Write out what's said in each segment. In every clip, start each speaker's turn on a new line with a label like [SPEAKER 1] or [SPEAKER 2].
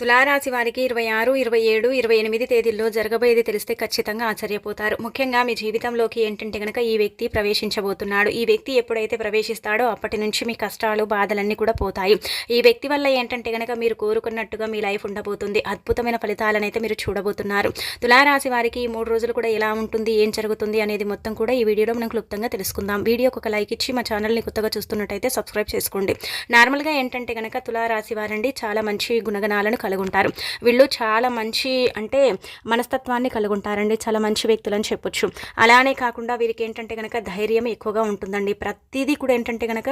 [SPEAKER 1] తులారాశి వారికి ఇరవై ఆరు ఇరవై ఏడు ఇరవై ఎనిమిది తేదీల్లో జరగబోయేది తెలిస్తే ఖచ్చితంగా ఆశ్చర్యపోతారు. ముఖ్యంగా మీ జీవితంలోకి ఏంటంటే గనక ఈ వ్యక్తి ప్రవేశించబోతున్నాడు. ఈ వ్యక్తి ఎప్పుడైతే ప్రవేశిస్తాడో అప్పటి నుంచి మీ కష్టాలు బాధలన్నీ కూడా పోతాయి. ఈ వ్యక్తి వల్ల ఏంటంటే గనక మీరు కోరుకున్నట్టుగా మీ లైఫ్ ఉండబోతుంది. అద్భుతమైన ఫలితాలను అయితే మీరు చూడబోతున్నారు. తులారాశి వారికి ఈ మూడు రోజులు కూడా ఎలా ఉంటుంది ఏం జరుగుతుంది అనేది మొత్తం కూడా ఈ వీడియోలో మనం క్లుప్తంగా తెలుసుకుందాం. వీడియోకి ఒక లైక్ ఇచ్చి మా ఛానల్ని కొత్తగా చూస్తున్నట్టయితే సబ్స్క్రైబ్ చేసుకోండి. నార్మల్గా ఏంటంటే గనక తులారాశి వారండి చాలా మంచి గుణగణాలను కలిగి ఉంటారు వీళ్ళు చాలా మంచి అంటే మనస్తత్వాన్ని కలిగి ఉంటారండి చాలా మంచి వ్యక్తులు అని చెప్పొచ్చు. అలానే కాకుండా వీరికి ఏంటంటే కనుక ధైర్యం ఎక్కువగా ఉంటుందండి. ప్రతిదీ కూడా ఏంటంటే కనుక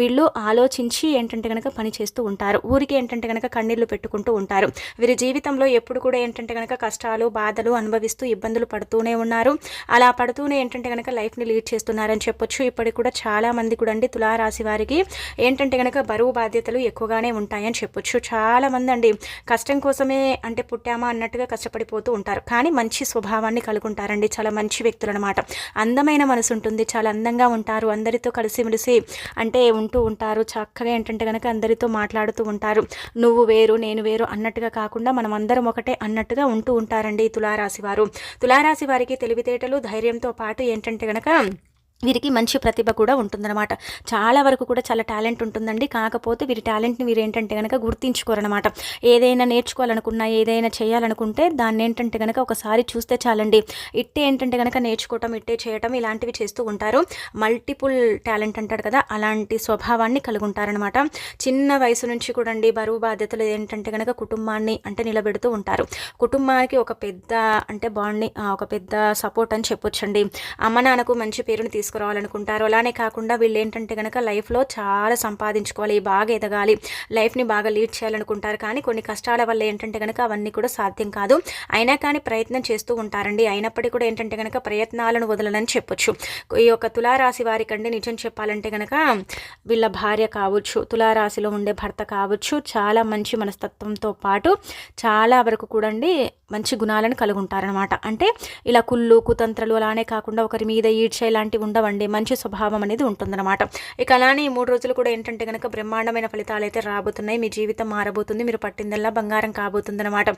[SPEAKER 1] వీళ్ళు ఆలోచించి ఏంటంటే కనుక పని చేస్తూ ఉంటారు. ఊరికి ఏంటంటే కనుక కన్నీళ్ళు పెట్టుకుంటూ ఉంటారు. వీరి జీవితంలో ఎప్పుడు కూడా ఏంటంటే కనుక కష్టాలు బాధలు అనుభవిస్తూ ఇబ్బందులు పడుతూనే ఉన్నారు. అలా పడుతూనే ఏంటంటే కనుక లైఫ్ని లీడ్ చేస్తున్నారని చెప్పొచ్చు. ఇప్పటికి కూడా చాలా మంది కూడా అండి తులారాశి వారికి ఏంటంటే కనుక బరువు బాధ్యతలు ఎక్కువగానే ఉంటాయని చెప్పొచ్చు. చాలా మంది అండి కష్టం కోసమే అంటే పుట్టామా అన్నట్టుగా కష్టపడిపోతూ ఉంటారు. కానీ మంచి స్వభావాన్ని కలుగుంటారండి. చాలా మంచి వ్యక్తులు అనమాట అందమైన మనసు ఉంటుంది. చాలా అందంగా ఉంటారు. అందరితో కలిసిమెలిసి అంటే ఉంటూ ఉంటారు. చక్కగా ఏంటంటే కనుక అందరితో మాట్లాడుతూ ఉంటారు. నువ్వు వేరు నేను వేరు అన్నట్టుగా కాకుండా మనం అందరం ఒకటే అన్నట్టుగా ఉంటూ ఉంటారండి తులారాశి వారు. తులారాశి వారికి తెలివితేటలు ధైర్యంతో పాటు ఏంటంటే కనుక వీరికి మంచి ప్రతిభ కూడా ఉంటుందన్నమాట. చాలా వరకు కూడా చాలా టాలెంట్ ఉంటుందండి. కాకపోతే వీరి టాలెంట్ని వీరు ఏంటంటే కనుక గుర్తించుకోరనమాట ఏదైనా నేర్చుకోవాలనుకున్నా ఏదైనా చేయాలనుకుంటే దాన్ని ఏంటంటే కనుక ఒకసారి చూస్తే చాలండి. ఇట్టే ఏంటంటే కనుక నేర్చుకోవటం ఇట్టే చేయటం ఇలాంటివి చేస్తూ ఉంటారు. మల్టిపుల్ టాలెంట్ అంటాడు కదా అలాంటి స్వభావాన్ని కలిగి ఉంటారనమాట చిన్న వయసు నుంచి కూడా అండి బరువు బాధ్యతలు ఏంటంటే కనుక కుటుంబాన్ని అంటే నిలబెడుతూ ఉంటారు. కుటుంబానికి ఒక పెద్ద అంటే బాండ్ని ఒక పెద్ద సపోర్ట్ అని చెప్పొచ్చండి. అమ్మ నాన్నకు మంచి పేరుని తీసుకు తీసుకురావాలనుకుంటారు. అలానే కాకుండా వీళ్ళు ఏంటంటే కనుక లైఫ్లో చాలా సంపాదించుకోవాలి బాగా ఎదగాలి లైఫ్ని బాగా లీడ్ చేయాలనుకుంటారు. కానీ కొన్ని కష్టాల వల్ల ఏంటంటే కనుక అవన్నీ కూడా సాధ్యం కాదు. అయినా కానీ ప్రయత్నం చేస్తూ ఉంటారండి. అయినప్పటికీ కూడా ఏంటంటే కనుక ప్రయత్నాలను వదలనని చెప్పొచ్చు. ఈ యొక్క తులారాశి వారికండి నిజం చెప్పాలంటే కనుక వీళ్ళ భార్య కావచ్చు తులారాశిలో ఉండే భర్త కావచ్చు చాలా మంచి మనస్తత్వంతో పాటు చాలా వరకు కూడా మంచి గుణాలను కలిగి ఉంటారనమాట అంటే ఇలా కుళ్ళు కుతంత్రలు అలానే కాకుండా ఒకరి మీద ఈడ్చ ఇలాంటివి ఉండవండి. మంచి స్వభావం అనేది ఉంటుందన్నమాట. ఇక అలానే ఈ మూడు రోజులు కూడా ఏంటంటే కనుక బ్రహ్మాండమైన ఫలితాలు అయితే రాబోతున్నాయి. మీ జీవితం మారబోతుంది. మీరు పట్టిందల్లా బంగారం కాబోతుందన్నమాట.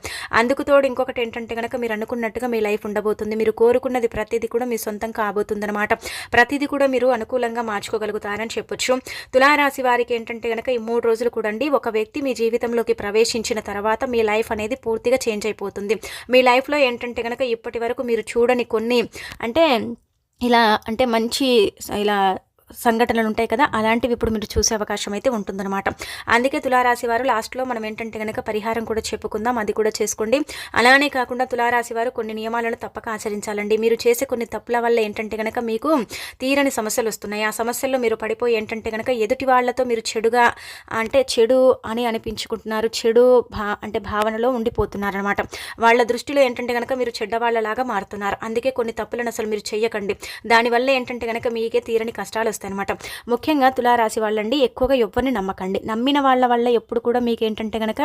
[SPEAKER 1] అందుకు తోడు ఇంకొకటి ఏంటంటే కనుక మీరు అనుకున్నట్టుగా మీ లైఫ్ ఉండబోతుంది. మీరు కోరుకున్నది ప్రతిదీ కూడా మీ సొంతం కాబోతుందన్నమాట. ప్రతిదీ కూడా మీరు అనుకూలంగా మార్చుకోగలుగుతారని చెప్పొచ్చు. తులారాశి వారికి ఏంటంటే కనుక ఈ మూడు రోజులు కూడా ఒక వ్యక్తి మీ జీవితంలోకి ప్రవేశించిన తర్వాత మీ లైఫ్ అనేది పూర్తిగా చేంజ్ అయిపోతుంది. మీ లైఫ్లో ఏంటంటే కనుక ఇప్పటి వరకు మీరు చూడని కొన్ని అంటే ఇలా అంటే మంచి ఇలా సంఘటనలు ఉంటాయి కదా అలాంటివి ఇప్పుడు మీరు చూసే అవకాశం అయితే ఉంటుందన్నమాట. అందుకే తులారాశి వారు లాస్ట్లో మనం ఏంటంటే కనుక పరిహారం కూడా చెప్పుకుందాం అది కూడా చేసుకోండి. అలానే కాకుండా తులారాశి వారు కొన్ని నియమాలను తప్పక ఆచరించాలండి. మీరు చేసే కొన్ని తప్పుల వల్ల ఏంటంటే కనుక మీకు తీరని సమస్యలు వస్తున్నాయి. ఆ సమస్యల్లో మీరు పడిపోయి ఏంటంటే కనుక ఎదుటి వాళ్ళతో మీరు చెడుగా అంటే చెడు అని అనిపించుకుంటున్నారు చెడు భా అంటే భావనలో ఉండిపోతున్నారు అనమాట వాళ్ళ దృష్టిలో ఏంటంటే కనుక మీరు చెడ్డవాళ్ళలాగా మారుతున్నారు. అందుకే కొన్ని తప్పులను అసలు మీరు చెయ్యకండి. దానివల్ల ఏంటంటే కనుక మీకే తీరని కష్టాలు వస్తాయి అనమాట ముఖ్యంగా తులారాశి వాళ్ళండి ఎక్కువగా ఎవరిని నమ్మకండి. నమ్మిన వాళ్ళ వల్ల ఎప్పుడు కూడా మీకు ఏంటంటే కనుక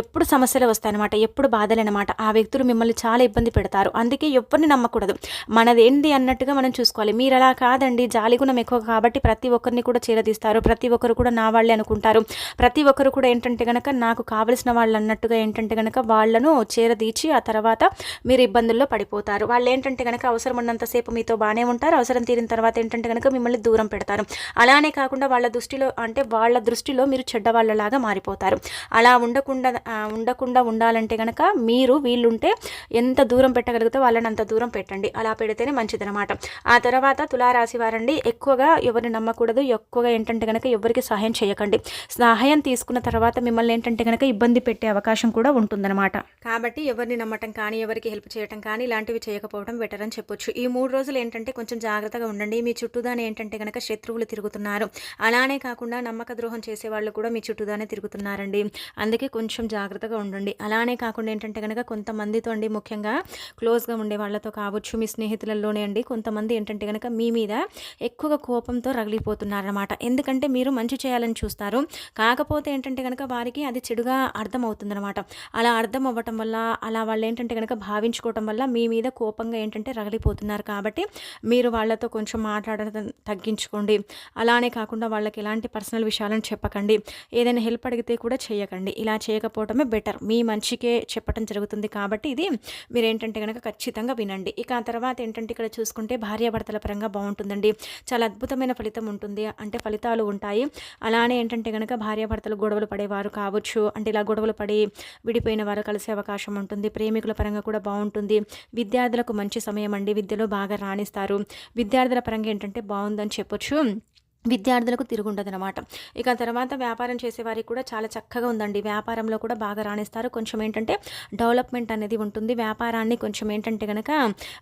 [SPEAKER 1] ఎప్పుడు సమస్యలు వస్తాయన్నమాట ఎప్పుడు బాధలేనమాట. ఆ వ్యక్తులు మిమ్మల్ని చాలా ఇబ్బంది పెడతారు. అందుకే ఎవరిని నమ్మకూడదు. మనదేంది అన్నట్టుగా మనం చూసుకోవాలి. మీరు అలా కాదండి జాలిగుణం ఎక్కువ కాబట్టి ప్రతి ఒక్కరిని కూడా చేరదీస్తారు. ప్రతి ఒక్కరు కూడా నా వాళ్ళే అనుకుంటారు. ప్రతి ఒక్కరు కూడా ఏంటంటే కనుక నాకు కావలసిన వాళ్ళు అన్నట్టుగా ఏంటంటే కనుక వాళ్ళను చేరదీచి ఆ తర్వాత మీరు ఇబ్బందుల్లో పడిపోతారు. వాళ్ళు ఏంటంటే కనుక అవసరం ఉన్నంతసేపు మీతో బాగానే ఉంటారు. అవసరం తీరిన తర్వాత ఏంటంటే కనుక మిమ్మల్ని దూరం దూరం పెడతారు. అలానే కాకుండా వాళ్ళ దృష్టిలో అంటే వాళ్ళ దృష్టిలో మీరు చెడ్డవాళ్ళలాగా మారిపోతారు. అలా ఉండకుండా ఉండకుండా ఉండాలంటే కనుక మీరు వీళ్ళుంటే ఎంత దూరం పెట్టగలిగితే వాళ్ళని అంత దూరం పెట్టండి. అలా పెడితేనే మంచిదనమాట ఆ తర్వాత తులారాశి వారండి ఎక్కువగా ఎవరిని నమ్మకూడదు ఎక్కువగా ఏంటంటే కనుక ఎవరికి సహాయం చేయకండి. సహాయం తీసుకున్న తర్వాత మిమ్మల్ని ఏంటంటే కనుక ఇబ్బంది పెట్టే అవకాశం కూడా ఉంటుందన్నమాట. కాబట్టి ఎవరిని నమ్మటం కానీ ఎవరికి హెల్ప్ చేయటం కానీ ఇలాంటివి చేయకపోవడం బెటర్ అని చెప్పొచ్చు. ఈ మూడు రోజులు ఏంటంటే కొంచెం జాగ్రత్తగా ఉండండి. మీ చుట్టూదాని ఏంటంటే కనుక శత్రువులు తిరుగుతున్నారు. అలానే కాకుండా నమ్మక ద్రోహం చేసే వాళ్ళు కూడా మీ చుట్టూదానే తిరుగుతున్నారండి. అందుకే కొంచెం జాగ్రత్తగా ఉండండి. అలానే కాకుండా ఏంటంటే కనుక కొంతమందితో అండి ముఖ్యంగా క్లోజ్గా ఉండే వాళ్ళతో కావచ్చు మీ స్నేహితులలోనే అండి కొంతమంది ఏంటంటే కనుక మీ మీద ఎక్కువగా కోపంతో రగిలిపోతున్నారనమాట ఎందుకంటే మీరు మంచి చేయాలని చూస్తారు. కాకపోతే ఏంటంటే కనుక వారికి అది చెడుగా అర్థమవుతుందనమాట అలా అర్థం అవ్వటం వల్ల అలా వాళ్ళు ఏంటంటే కనుక భావించుకోవటం వల్ల మీ మీద కోపంగా ఏంటంటే రగిలిపోతున్నారు. కాబట్టి మీరు వాళ్ళతో కొంచెం మాట్లాడటం తగ్గించు ఉంచుకోండి అలానే కాకుండా వాళ్ళకి ఎలాంటి పర్సనల్ విషయాలను చెప్పకండి. ఏదైనా హెల్ప్ అడిగితే కూడా చేయకండి. ఇలా చేయకపోవటమే బెటర్. మీ మంచికే చెప్పడం జరుగుతుంది కాబట్టి ఇది మీరు ఏంటంటే కనుక ఖచ్చితంగా వినండి. ఇక ఆ తర్వాత ఏంటంటే ఇక్కడ చూసుకుంటే భార్యాభర్తల పరంగా బాగుంటుందండి. చాలా అద్భుతమైన ఫలితం ఉంటుంది. అంటే ఫలితాలు ఉంటాయి. అలానే ఏంటంటే కనుక భార్యాభర్తలు గొడవలు పడేవారు కావచ్చు. అంటే ఇలా గొడవలు పడి విడిపోయిన వారు కలిసే అవకాశం ఉంటుంది. ప్రేమికుల పరంగా కూడా బాగుంటుంది. విద్యార్థులకు మంచి సమయం అండి. విద్యలో బాగా రాణిస్తారు. విద్యార్థుల పరంగా ఏంటంటే బాగుందని చెప్పొచ్చు విద్యార్థులకు తిరుగుండదనమాట ఇక తర్వాత వ్యాపారం చేసేవారికి కూడా చాలా చక్కగా ఉందండి. వ్యాపారంలో కూడా బాగా రాణిస్తారు. కొంచెం ఏంటంటే డెవలప్మెంట్ అనేది ఉంటుంది. వ్యాపారాన్ని కొంచెం ఏంటంటే కనుక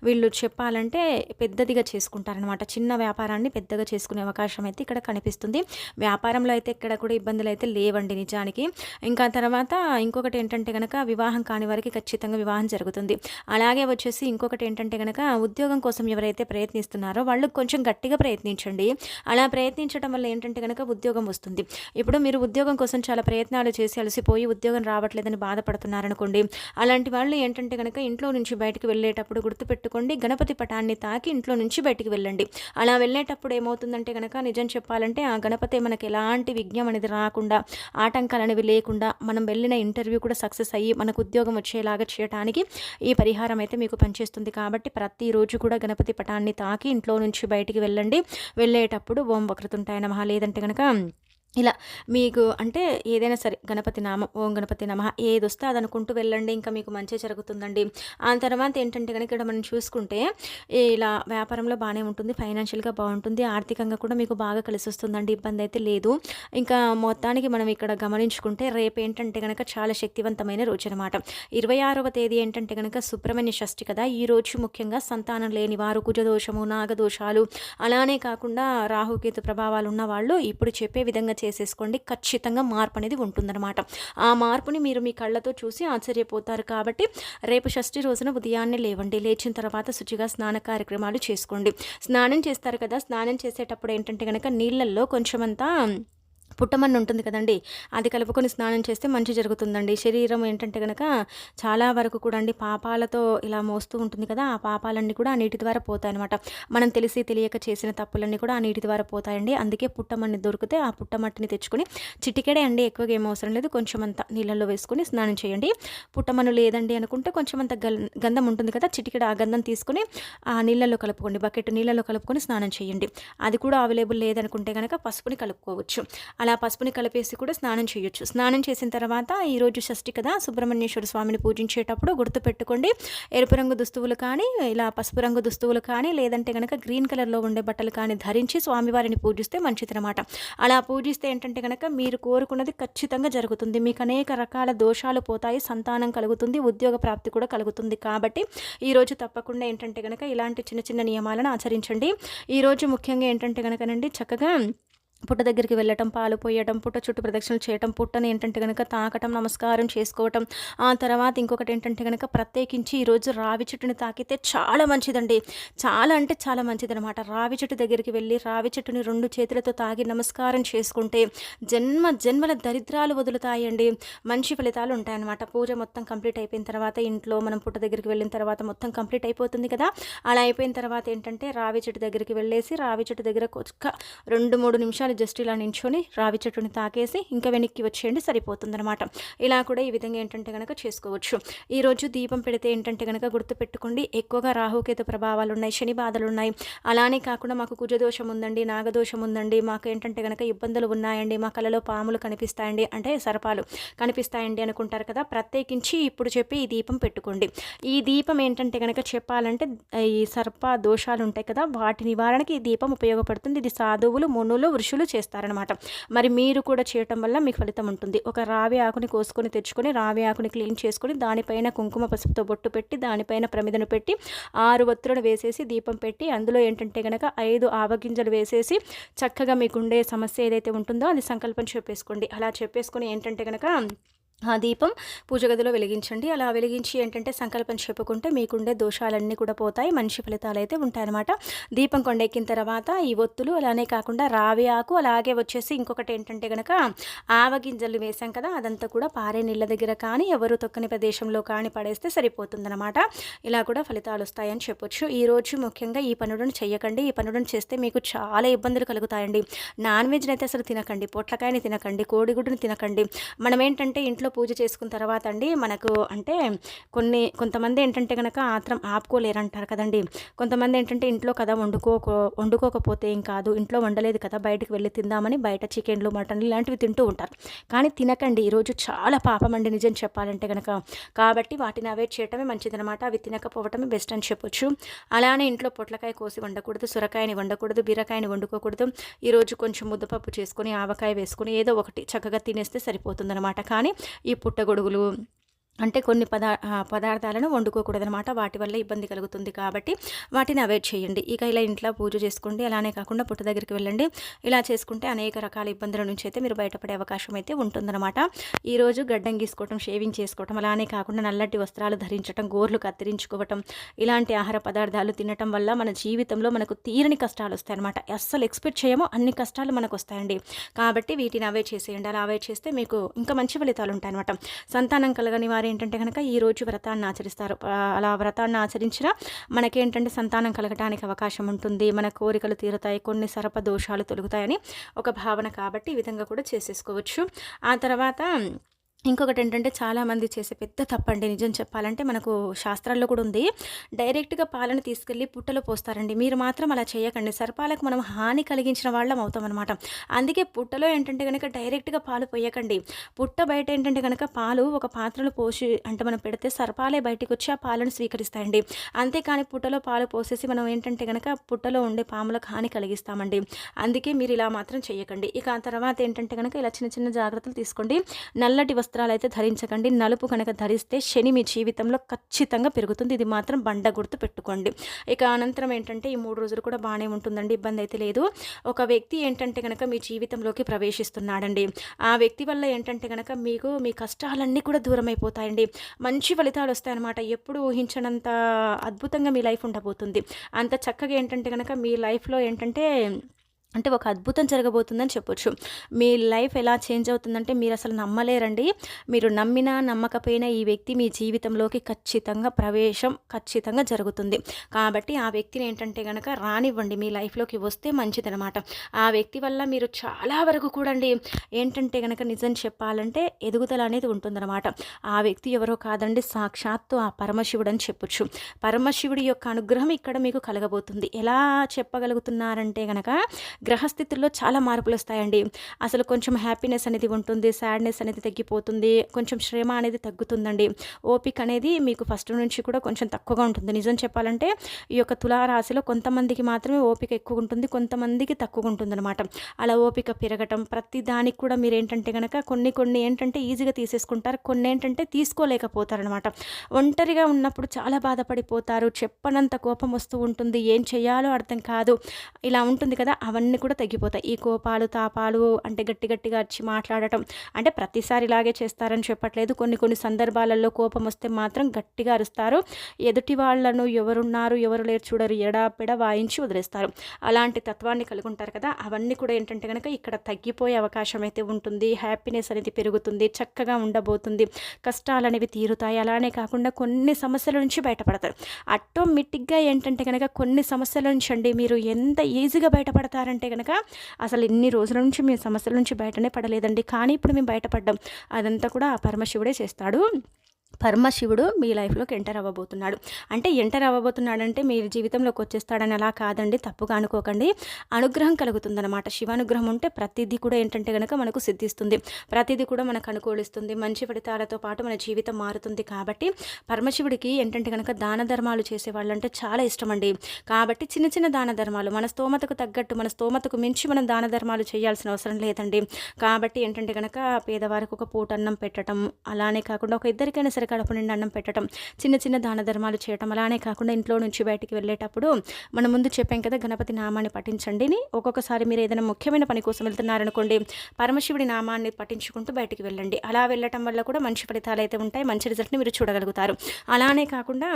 [SPEAKER 1] వీళ్ళు చెప్పాలంటే పెద్దదిగా చేసుకుంటారనమాట చిన్న వ్యాపారాన్ని పెద్దగా చేసుకునే అవకాశం అయితే ఇక్కడ కనిపిస్తుంది. వ్యాపారంలో అయితే ఇక్కడ కూడా ఇబ్బందులు అయితే లేవండి నిజానికి. ఇంకా తర్వాత ఇంకొకటి ఏంటంటే కనుక వివాహం కాని వారికి ఖచ్చితంగా వివాహం జరుగుతుంది. అలాగే వచ్చేసి ఇంకొకటి ఏంటంటే కనుక ఉద్యోగం కోసం ఎవరైతే ప్రయత్నిస్తున్నారో వాళ్ళు కొంచెం గట్టిగా ప్రయత్నించండి. అలా ప్రయత్ని ప్రయత్నించడం వల్ల ఏంటంటే కనుక ఉద్యోగం వస్తుంది. ఇప్పుడు మీరు ఉద్యోగం కోసం చాలా ప్రయత్నాలు చేసి అలసిపోయి ఉద్యోగం రావట్లేదని బాధపడుతున్నారనుకోండి అలాంటి వాళ్ళు ఏంటంటే కనుక ఇంట్లో నుంచి బయటకు వెళ్ళేటప్పుడు గుర్తుపెట్టుకోండి గణపతి పటాన్ని తాకి ఇంట్లో నుంచి బయటికి వెళ్ళండి. అలా వెళ్ళేటప్పుడు ఏమవుతుందంటే కనుక నిజం చెప్పాలంటే ఆ గణపతి మనకి ఎలాంటి విజ్ఞం అనేది రాకుండా ఆటంకాలు అనేవి లేకుండా మనం వెళ్ళిన ఇంటర్వ్యూ కూడా సక్సెస్ అయ్యి మనకు ఉద్యోగం వచ్చేలాగా చేయడానికి ఈ పరిహారం అయితే మీకు పనిచేస్తుంది. కాబట్టి ప్రతిరోజు కూడా గణపతి పటాన్ని తాకి ఇంట్లో నుంచి బయటికి వెళ్ళండి. వెళ్ళేటప్పుడు ఓం వక్రతుంటాయ నమ లేదంటే కనుక ఇలా మీకు అంటే ఏదైనా సరే గణపతి నామం ఓం గణపతి నమ ఏది వస్తే అది అనుకుంటూ వెళ్ళండి. ఇంకా మీకు మంచి జరుగుతుందండి. ఆ తర్వాత ఏంటంటే కనుక ఇక్కడ మనం చూసుకుంటే ఇలా వ్యాపారంలో బాగానే ఉంటుంది. ఫైనాన్షియల్గా బాగుంటుంది. ఆర్థికంగా కూడా మీకు బాగా కలిసి వస్తుందండి ఇబ్బంది అయితే లేదు. ఇంకా మొత్తానికి మనం ఇక్కడ గమనించుకుంటే రేపు ఏంటంటే కనుక చాలా శక్తివంతమైన రోజు అనమాట ఇరవై ఆరవ తేదీ ఏంటంటే కనుక సుబ్రహ్మణ్య షష్ఠి కదా. ఈ రోజు ముఖ్యంగా సంతానం లేని వారు కుజదోషము నాగదోషాలు అలానే కాకుండా రాహుకేతు ప్రభావాలు ఉన్న వాళ్ళు ఇప్పుడు చెప్పే విధంగా చేసేసుకోండి. ఖచ్చితంగా మార్పు అనేది ఉంటుందన్నమాట. ఆ మార్పుని మీరు మీ కళ్ళతో చూసి ఆశ్చర్యపోతారు కాబట్టి రేపు షష్ఠి రోజున ఉదయాన్నే లేవండి. లేచిన తర్వాత శుచిగా స్నాన కార్యక్రమాలు చేసుకోండి. స్నానం చేస్తారు కదా స్నానం చేసేటప్పుడు ఏంటంటే కనుక నీళ్ళల్లో కొంచెమంతా పుట్టమన్ను ఉంటుంది కదండి. అది కలుపుకొని స్నానం చేస్తే మంచి జరుగుతుందండి. శరీరం ఏంటంటే కనుక చాలా వరకు కూడా అండి పాపాలతో ఇలా మోస్తూ ఉంటుంది కదా ఆ పాపాలన్నీ కూడా ఆ నీటి ద్వారా పోతాయి అనమాట మనం తెలిసి తెలియక చేసిన తప్పులన్నీ కూడా ఆ నీటి ద్వారా పోతాయండి. అందుకే పుట్టమన్ని దొరికితే ఆ పుట్టమట్టిని తెచ్చుకొని చిటికెడే అండి ఎక్కువగా ఏం అవసరం లేదు. కొంచెం అంత నీళ్ళల్లో వేసుకొని స్నానం చేయండి. పుట్టమన్ను లేదండి అనుకుంటే కొంచెం అంత గంధం ఉంటుంది కదా చిటికెడ ఆ గంధం తీసుకొని ఆ నీళ్ళల్లో కలుపుకోండి. బకెట్ నీళ్ళల్లో కలుపుకొని స్నానం చేయండి. అది కూడా అవైలబుల్ లేదనుకుంటే కనుక పసుపుని కలుపుకోవచ్చు. అలా పసుపుని కలిపేసి కూడా స్నానం చేయొచ్చు. స్నానం చేసిన తర్వాత ఈరోజు షష్ఠి కదా సుబ్రహ్మణ్యేశ్వర స్వామిని పూజించేటప్పుడు గుర్తుపెట్టుకోండి ఎరుపు రంగు దుస్తువులు కానీ ఇలా పసుపు రంగు దుస్తువులు కానీ లేదంటే కనుక గ్రీన్ కలర్లో ఉండే బట్టలు కానీ ధరించి స్వామివారిని పూజిస్తే మంచిదనమాట అలా పూజిస్తే ఏంటంటే కనుక మీరు కోరుకున్నది ఖచ్చితంగా జరుగుతుంది. మీకు అనేక రకాల దోషాలు పోతాయి సంతానం కలుగుతుంది ఉద్యోగ ప్రాప్తి కూడా కలుగుతుంది. కాబట్టి ఈరోజు తప్పకుండా ఏంటంటే కనుక ఇలాంటి చిన్న చిన్న నియమాలను ఆచరించండి. ఈరోజు ముఖ్యంగా ఏంటంటే కనుకనండి చక్కగా పుట్ట దగ్గరికి వెళ్ళటం పాలు పోయటం పుట్ట చుట్టూ ప్రదక్షిణలు చేయటం పుట్టని ఏంటంటే కనుక తాకటం నమస్కారం చేసుకోవటం. ఆ తర్వాత ఇంకొకటి ఏంటంటే కనుక ప్రత్యేకించి ఈరోజు రావి చెట్టుని తాకితే చాలా మంచిదండి. చాలా అంటే చాలా మంచిది అనమాట రావి చెట్టు దగ్గరికి వెళ్ళి రావి చెట్టుని రెండు చేతులతో తాగి నమస్కారం చేసుకుంటే జన్మ జన్మల దరిద్రాలు వదులుతాయండి. మంచి ఫలితాలు ఉంటాయన్నమాట. పూజ మొత్తం కంప్లీట్ అయిపోయిన తర్వాత ఇంట్లో మనం పుట్ట దగ్గరికి వెళ్ళిన తర్వాత మొత్తం కంప్లీట్ అయిపోతుంది కదా. అలా అయిపోయిన తర్వాత ఏంటంటే రావి చెట్టు దగ్గరికి వెళ్ళేసి రావి చెట్టు దగ్గర ఒక రెండు మూడు నిమిషాలు నిమిషాలు జస్ట్ ఇలా నించుని రావి చెట్టుని తాకేసి ఇంకా వెనక్కి వచ్చేయండి సరిపోతుందనమాట ఇలా కూడా ఈ విధంగా ఏంటంటే కనుక చేసుకోవచ్చు. ఈరోజు దీపం పెడితే ఏంటంటే కనుక గుర్తుపెట్టుకోండి ఎక్కువగా రాహుకేతు ప్రభావాలు ఉన్నాయి శని బాధలు ఉన్నాయి అలానే కాకుండా మాకు కుజదోషం ఉందండి నాగదోషం ఉందండి మాకు ఏంటంటే కనుక ఇబ్బందులు ఉన్నాయండి మా కళలో పాములు కనిపిస్తాయండి అంటే సర్పాలు కనిపిస్తాయండి అనుకుంటారు కదా ప్రత్యేకించి ఇప్పుడు చెప్పి ఈ దీపం పెట్టుకోండి. ఈ దీపం ఏంటంటే కనుక చెప్పాలంటే ఈ సర్ప దోషాలు ఉంటాయి కదా వాటి నివారణకి ఈ దీపం ఉపయోగపడుతుంది. ఇది సాధువులు మునులు ఋషులు పూజలు చేస్తారనమాట మరి మీరు కూడా చేయటం వల్ల మీకు ఫలితం ఉంటుంది. ఒక రావి ఆకుని కోసుకొని తెచ్చుకొని రావి ఆకుని క్లీన్ చేసుకొని దానిపైన కుంకుమ పసుపుతో బొట్టు పెట్టి దానిపైన ప్రమిదను పెట్టి ఆరు ఒత్తులను వేసేసి దీపం పెట్టి అందులో ఏంటంటే కనుక ఐదు ఆవగింజలు వేసేసి చక్కగా మీకుండే సమస్య ఏదైతే ఉంటుందో అది సంకల్పం చెప్పేసుకోండి. అలా చెప్పేసుకొని ఏంటంటే కనుక ఆ దీపం పూజ గదిలో వెలిగించండి. అలా వెలిగించి ఏంటంటే సంకల్పం చెప్పుకుంటే మీకుండే దోషాలన్నీ కూడా పోతాయి. మంచి ఫలితాలు అయితే ఉంటాయన్నమాట. దీపం కొండెక్కిన తర్వాత ఈ ఒత్తులు అలానే కాకుండా రావి ఆకు అలాగే వచ్చేసి ఇంకొకటి ఏంటంటే కనుక ఆవగింజలు వేసాం కదా అదంతా కూడా పారే నీళ్ళ దగ్గర కానీ ఎవరు తొక్కని ప్రదేశంలో కానీ పడేస్తే సరిపోతుందన్నమాట. ఇలా కూడా ఫలితాలు వస్తాయని చెప్పొచ్చు. ఈరోజు ముఖ్యంగా ఈ పనులను చేయకండి ఈ పనులను చేస్తే మీకు చాలా ఇబ్బందులు కలుగుతాయండి. నాన్ వెజ్ని అయితే అసలు తినకండి. పొట్లకాయని తినకండి. కోడిగుడ్డుని తినకండి. మనం ఏంటంటే ఇంట్లో పూజ చేసుకున్న తర్వాత అండి మనకు అంటే కొన్ని కొంతమంది ఏంటంటే కనుక ఆత్రం ఆపుకోలేరంటారు కదండి. కొంతమంది ఏంటంటే ఇంట్లో కదా వండుకోక వండుకోకపోతే ఏం కాదు ఇంట్లో వండలేదు కదా బయటకు వెళ్ళి తిందామని బయట చికెన్లు మటన్లు ఇలాంటివి తింటూ ఉంటారు. కానీ తినకండి ఈరోజు చాలా పాపం అండి నిజం చెప్పాలంటే కనుక కాబట్టి వాటిని అవాయిడ్ చేయటమే మంచిదనమాట అవి తినకపోవటమే బెస్ట్ అని చెప్పొచ్చు. అలానే ఇంట్లో పొట్లకాయ కోసి వండకూడదు సొరకాయని వండకూడదు బీరకాయని వండుకోకూడదు. ఈరోజు కొంచెం ముద్దపప్పు చేసుకొని ఆవకాయ వేసుకొని ఏదో ఒకటి చక్కగా తినేస్తే సరిపోతుందనమాట కానీ ఈ పుట్టగొడుగులు అంటే కొన్ని పదా పదార్థాలను వండుకోకూడదనమాట వాటి వల్ల ఇబ్బంది కలుగుతుంది కాబట్టి వాటిని అవాయిడ్ చేయండి. ఇక ఇలా ఇంట్లో పూజ చేసుకోండి. అలానే కాకుండా పుట్ట దగ్గరికి వెళ్ళండి. ఇలా చేసుకుంటే అనేక రకాల ఇబ్బందుల నుంచి అయితే మీరు బయటపడే అవకాశం అయితే ఉంటుందన్నమాట. ఈరోజు గడ్డం గీసుకోవటం షేవింగ్ చేసుకోవటం అలానే కాకుండా నల్లటి వస్త్రాలు ధరించడం గోర్లు కత్తిరించుకోవటం ఇలాంటి ఆహార పదార్థాలు తినటం వల్ల మన జీవితంలో మనకు తీరని కష్టాలు వస్తాయన్నమాట. అస్సలు ఎక్స్పెక్ట్ చేయమో. అన్ని కష్టాలు మనకు వస్తాయండి. కాబట్టి వీటిని అవాయిడ్ చేసేయండి. అలా అవాయిడ్ చేస్తే మీకు ఇంకా మంచి ఫలితాలు ఉంటాయన్నమాట. సంతానం కలగని వారి ఏంటంటే కనుక ఈరోజు వ్రతాన్ని ఆచరిస్తారు. అలా వ్రతాన్ని ఆచరించిన మనకేంటంటే సంతానం కలగటానికి అవకాశం ఉంటుంది. మన కోరికలు తీరుతాయి. కొన్ని సర్ప దోషాలు తొలుగుతాయని ఒక భావన కాబట్టి ఈ విధంగా కూడా చేసేసుకోవచ్చు. ఆ తర్వాత ఇంకొకటి ఏంటంటే చాలామంది చేసే పెద్ద తప్పండి నిజం చెప్పాలంటే మనకు శాస్త్రాల్లో కూడా ఉంది. డైరెక్ట్గా పాలను తీసుకెళ్ళి పుట్టలో పోస్తారండి. మీరు మాత్రం అలా చేయకండి. సర్పాలకు మనం హాని కలిగించిన వాళ్ళం అవుతాం అనమాట అందుకే పుట్టలో ఏంటంటే కనుక డైరెక్ట్గా పాలు పోయకండి. పుట్ట బయట ఏంటంటే కనుక పాలు ఒక పాత్రలో పోసి అంటే మనం పెడితే సర్పాలే బయటకు వచ్చి ఆ పాలను స్వీకరిస్తాయండి. అంతేకాని పుట్టలో పాలు పోసేసి మనం ఏంటంటే కనుక పుట్టలో ఉండే పాములకు హాని కలిగిస్తామండి. అందుకే మీరు ఇలా మాత్రం చేయకండి. ఇక ఆ తర్వాత ఏంటంటే కనుక ఇలా చిన్న చిన్న జాగ్రత్తలు తీసుకోండి. నల్లటి వస్త్రాలు అయితే ధరించకండి. నలుపు కనుక ధరిస్తే శని మీ జీవితంలో ఖచ్చితంగా పెరుగుతుంది. ఇది మాత్రం బండ గుర్తు పెట్టుకోండి. ఇక అనంతరం ఏంటంటే ఈ మూడు రోజులు కూడా బాగానే ఉంటుందండి. ఇబ్బంది అయితే లేదు. ఒక వ్యక్తి ఏంటంటే కనుక మీ జీవితంలోకి ప్రవేశిస్తున్నాడండి. ఆ వ్యక్తి వల్ల ఏంటంటే కనుక మీకు మీ కష్టాలన్నీ కూడా దూరం అయిపోతాయండి మంచి ఫలితాలు వస్తాయన్నమాట. ఎప్పుడు ఊహించనంత అద్భుతంగా మీ లైఫ్ ఉండబోతుంది. అంత చక్కగా ఏంటంటే కనుక మీ లైఫ్లో ఏంటంటే అంటే ఒక అద్భుతం జరగబోతుందని చెప్పొచ్చు. మీ లైఫ్ ఎలా చేంజ్ అవుతుందంటే మీరు అసలు నమ్మలేరండి. మీరు నమ్మినా నమ్మకపోయినా ఈ వ్యక్తి మీ జీవితంలోకి ఖచ్చితంగా ప్రవేశం ఖచ్చితంగా జరుగుతుంది. కాబట్టి ఆ వ్యక్తిని ఏంటంటే కనుక రానివ్వండి. మీ లైఫ్లోకి వస్తే మంచిదనమాట. ఆ వ్యక్తి వల్ల మీరు చాలా వరకు కూడండి ఏంటంటే కనుక నిజం చెప్పాలంటే ఎదుగుదల అనేది ఉంటుందన్నమాట ఆ వ్యక్తి ఎవరో కాదండి సాక్షాత్తు ఆ పరమశివుడు అని చెప్పొచ్చు. పరమశివుడి యొక్క అనుగ్రహం ఇక్కడ మీకు కలగబోతుంది. ఎలా చెప్పగలుగుతున్నారంటే కనుక గ్రహస్థితుల్లో చాలా మార్పులు వస్తాయండి అసలు కొంచెం హ్యాపీనెస్ అనేది ఉంటుంది సాడ్నెస్ అనేది తగ్గిపోతుంది కొంచెం శ్రమ అనేది తగ్గుతుందండి. ఓపిక అనేది మీకు ఫస్ట్ నుంచి కూడా కొంచెం తక్కువగా ఉంటుంది. నిజం చెప్పాలంటే ఈ యొక్క తులారాశిలో కొంతమందికి మాత్రమే ఓపిక ఎక్కువ ఉంటుంది కొంతమందికి తక్కువ ఉంటుంది అనమాట అలా ఓపిక పెరగటం ప్రతి దానికి కూడా మీరు ఏంటంటే కనుక కొన్ని కొన్ని ఏంటంటే ఈజీగా తీసేసుకుంటారు కొన్ని ఏంటంటే తీసుకోలేకపోతారనమాట ఒంటరిగా ఉన్నప్పుడు చాలా బాధపడిపోతారు చెప్పనంత కోపం వస్తూ ఉంటుంది ఏం చేయాలో అర్థం కాదు. ఇలా ఉంటుంది కదా అవన్నీ అన్నీ కూడా తగ్గిపోతాయి. ఈ కోపాలు తాపాలు అంటే గట్టి గట్టిగా వచ్చి మాట్లాడటం అంటే ప్రతిసారి ఇలాగే చేస్తారని చెప్పట్లేదు. కొన్ని కొన్ని సందర్భాలలో కోపం వస్తే మాత్రం గట్టిగా అరుస్తారు. ఎదుటి వాళ్ళను ఎవరున్నారు ఎవరు లేరు చూడరు ఎడాపెడ వాయించి వదిలేస్తారు. అలాంటి తత్వాన్ని కలిగి ఉంటారు కదా. అవన్నీ కూడా ఏంటంటే కనుక ఇక్కడ తగ్గిపోయే అవకాశం అయితే ఉంటుంది. హ్యాపీనెస్ అనేది పెరుగుతుంది చక్కగా ఉండబోతుంది. కష్టాలు అనేవి తీరుతాయి. అలానే కాకుండా కొన్ని సమస్యల నుంచి బయటపడతారు. ఆటోమేటిక్గా ఏంటంటే కనుక కొన్ని సమస్యల నుంచి అండి మీరు ఎంత ఈజీగా బయటపడతారంటే అంటే కనుక అసలు ఇన్ని రోజుల నుంచి మీ సమస్యల నుంచి బయటనే పడలేదండి. కానీ ఇప్పుడు మేము బయటపడ్డాం. అదంతా కూడా ఆ పరమశివుడే చేస్తాడు. పరమశివుడు మీ లైఫ్లోకి ఎంటర్ అవ్వబోతున్నాడు. అంటే ఎంటర్ అవ్వబోతున్నాడంటే మీ జీవితంలోకి వచ్చేస్తాడని అలా కాదండి తప్పుగా అనుకోకండి. అనుగ్రహం కలుగుతుందన్నమాట. శివానుగ్రహం ఉంటే ప్రతిదీ కూడా ఏంటంటే కనుక మనకు సిద్ధిస్తుంది. ప్రతిదీ కూడా మనకు అనుకూలిస్తుంది. మంచి ఫలితాలతో పాటు మన జీవితం మారుతుంది కాబట్టి పరమశివుడికి ఏంటంటే కనుక దాన ధర్మాలు చేసే వాళ్ళంటే చాలా ఇష్టం అండి కాబట్టి చిన్న చిన్న దాన ధర్మాలు మన స్తోమతకు తగ్గట్టు మన స్తోమతకు మించి మనం దాన ధర్మాలు చేయాల్సిన అవసరం లేదండి. కాబట్టి ఏంటంటే కనుక పేదవారికి ఒక పూట అన్నం పెట్టడం అలానే కాకుండా ఒక ఇద్దరికైనా సరే కడుపు నిండా అన్నం పెట్టడం చిన్న చిన్న దాన ధర్మాలు చేయటం అలానే కాకుండా ఇంట్లో నుంచి బయటికి వెళ్ళేటప్పుడు మనం ముందు చెప్పాం కదా గణపతి నామాన్ని పఠించండి ఒక్కొక్కసారి మీరు ఏదైనా ముఖ్యమైన పని కోసం వెళ్తున్నారనుకోండి పరమశివుడి నామాన్ని పఠించుకుంటూ బయటికి వెళ్ళండి. అలా వెళ్ళటం వల్ల కూడా మంచి ఫలితాలు అయితే ఉంటాయి మంచి రిజల్ట్ని మీరు చూడగలుగుతారు. అలానే కాకుండా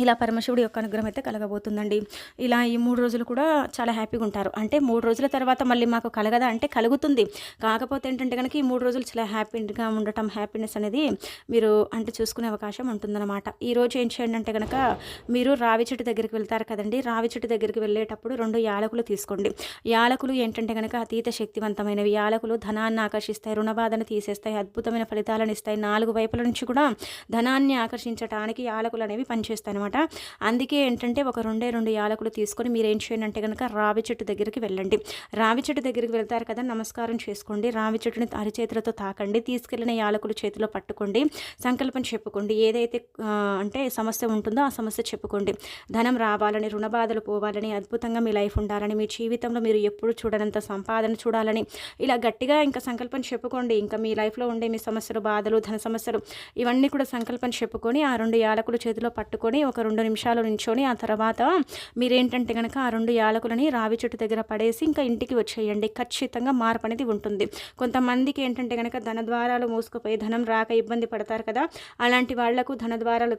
[SPEAKER 1] ఇలా పరమశివుడి యొక్క అనుగ్రహం అయితే కలగబోతుందండి. ఇలా ఈ మూడు రోజులు కూడా చాలా హ్యాపీగా ఉంటారు. అంటే మూడు రోజుల తర్వాత మళ్ళీ మాకు కలగదా? అంటే కలుగుతుంది. కాకపోతే ఏంటంటే కనుక ఈ మూడు రోజులు చాలా హ్యాపీగా ఉండటం హ్యాపీనెస్ అనేది మీరు అంటే చూసుకునే అవకాశం ఉంటుందన్నమాట. ఈరోజు ఏం చేయండి అంటే కనుక మీరు రావి చెట్టు దగ్గరికి వెళ్తారు కదండి. రావి చెట్టు దగ్గరికి వెళ్ళేటప్పుడు రెండు యాలకులు తీసుకోండి. యాలకులు ఏంటంటే కనుక అతీత శక్తివంతమైనవి. యాలకులు ధనాన్ని ఆకర్షిస్తాయి రుణబాధను తీసేస్తాయి అద్భుతమైన ఫలితాలను ఇస్తాయి. నాలుగు వైపుల నుంచి కూడా ధనాన్ని ఆకర్షించడానికి యాలకులు అనేవి పనిచేస్తాయి అనమాట. అందుకే ఏంటంటే ఒక రెండే రెండు యాలకులు తీసుకొని మీరు ఏం చేయండి అంటే కనుక రావి చెట్టు దగ్గరికి వెళ్ళండి. రావి చెట్టు దగ్గరికి వెళ్తారు కదా నమస్కారం చేసుకోండి. రావి చెట్టుని అరిచేతులతో తాకండి. తీసుకెళ్ళిన యాలకులు చేతిలో పట్టుకోండి. సంకల్పం చెప్పుకోండి. ఏదైతే అంటే సమస్య ఉంటుందో ఆ సమస్య చెప్పుకోండి. ధనం రావాలని రుణబాధలు పోవాలని అద్భుతంగా మీ లైఫ్ ఉండాలని మీ జీవితంలో మీరు ఎప్పుడు చూడనంత సంపాదన చూడాలని ఇలా గట్టిగా ఇంకా సంకల్పం చెప్పుకోండి. ఇంకా మీ లైఫ్లో ఉండే మీ సమస్యలు బాధలు ధన సమస్యలు ఇవన్నీ కూడా సంకల్పం చెప్పుకొని ఆ రెండు యాలకులు చేతిలో పట్టుకొని ఒక రెండు నిమిషాలు నించొని ఆ తర్వాత మీరేంటంటే కనుక ఆ రెండు యాలకులని రావి చెట్టు దగ్గర పడేసి ఇంకా ఇంటికి వచ్చేయండి. ఖచ్చితంగా మార్పు అనేది ఉంటుంది. కొంతమందికి ఏంటంటే కనుక ధన ద్వారాలు మూసుకుపోయి ధనం రాక ఇబ్బంది పడతారు కదా. అలాంటి వాళ్ళకు ధన ద్వారాలు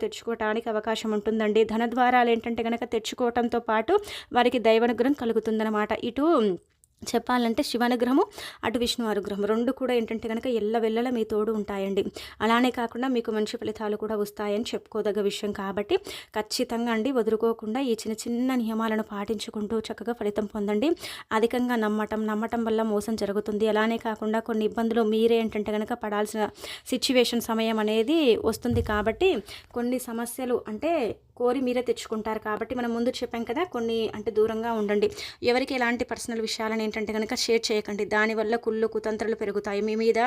[SPEAKER 1] అవకాశం ఉంటుందండి. ధన ద్వారాలు ఏంటంటే కనుక తెచ్చుకోవటంతో పాటు వారికి దైవనుగ్రహం కలుగుతుందన్నమాట. ఇటు చెప్పాలంటే శివానుగ్రహము అటు విష్ణు అనుగ్రహం రెండు కూడా ఏంటంటే కనుక ఎల్ల వెళ్ళల మీ తోడు ఉంటాయండి. అలానే కాకుండా మీకు మంచి ఫలితాలు కూడా వస్తాయని చెప్పుకోదగ్గ విషయం కాబట్టి ఖచ్చితంగా అండి వదులుకోకుండా ఈ చిన్న చిన్న నియమాలను పాటించుకుంటూ చక్కగా ఫలితం పొందండి. అధికంగా నమ్మటం నమ్మటం వల్ల మోసం జరుగుతుంది. అలానే కాకుండా కొన్ని ఇబ్బందులు మీరే ఏంటంటే కనుక పడాల్సిన సిచ్యువేషన్ సమయం అనేది వస్తుంది కాబట్టి కొన్ని సమస్యలు అంటే కోరి మీరే తెచ్చుకుంటారు కాబట్టి మనం ముందు చెప్పాం కదా కొన్ని అంటే దూరంగా ఉండండి. ఎవరికి ఎలాంటి పర్సనల్ విషయాలను ఏంటంటే కనుక షేర్ చేయకండి. దానివల్ల కుళ్ళు కుతంత్రలు పెరుగుతాయి. మీ మీద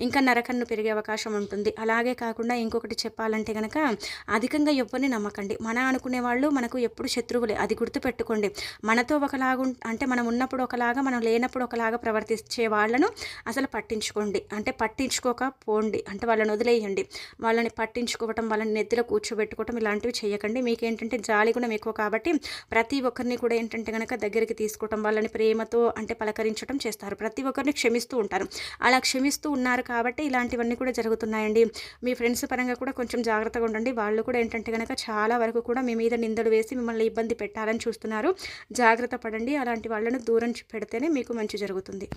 [SPEAKER 1] ఇంకా నరకన్ను పెరిగే అవకాశం ఉంటుంది. అలాగే కాకుండా ఇంకొకటి చెప్పాలంటే కనుక అధికంగా ఎవరిని నమ్మకండి. మన అనుకునే వాళ్ళు మనకు ఎప్పుడు శత్రువులే. అది గుర్తుపెట్టుకోండి. మనతో ఒకలాగా అంటే మనం ఉన్నప్పుడు ఒకలాగా మనం లేనప్పుడు ఒకలాగా ప్రవర్తించే వాళ్ళను అసలు పట్టించుకోండి. అంటే పట్టించుకోక పోండి అంటే వాళ్ళని వదిలేయండి. వాళ్ళని పట్టించుకోవటం వాళ్ళని నెత్తిలో కూర్చోబెట్టుకోవటం ఇలాంటివి చేయకండి. మీకు ఏంటంటే జాలి కూడా ఎక్కువ కాబట్టి ప్రతి ఒక్కరిని కూడా ఏంటంటే కనుక దగ్గరికి తీసుకోవటం వాళ్ళని ప్రేమతో అంటే పలకరించడం చేస్తారు. ప్రతి ఒక్కరిని క్షమిస్తూ ఉంటారు. అలా క్షమిస్తూ ఉన్నారు కాబట్టి ఇలాంటివన్నీ కూడా జరుగుతున్నాయండి. మీ ఫ్రెండ్స్ పరంగా కూడా కొంచెం జాగ్రత్తగా ఉండండి. వాళ్ళు కూడా ఏంటంటే కనుక చాలా వరకు కూడా మీ మీద నిందలు వేసి మిమ్మల్ని ఇబ్బంది పెట్టాలని చూస్తున్నారు. జాగ్రత్త పడండి. అలాంటి వాళ్ళను దూరం పెడితేనే మీకు మంచి జరుగుతుంది.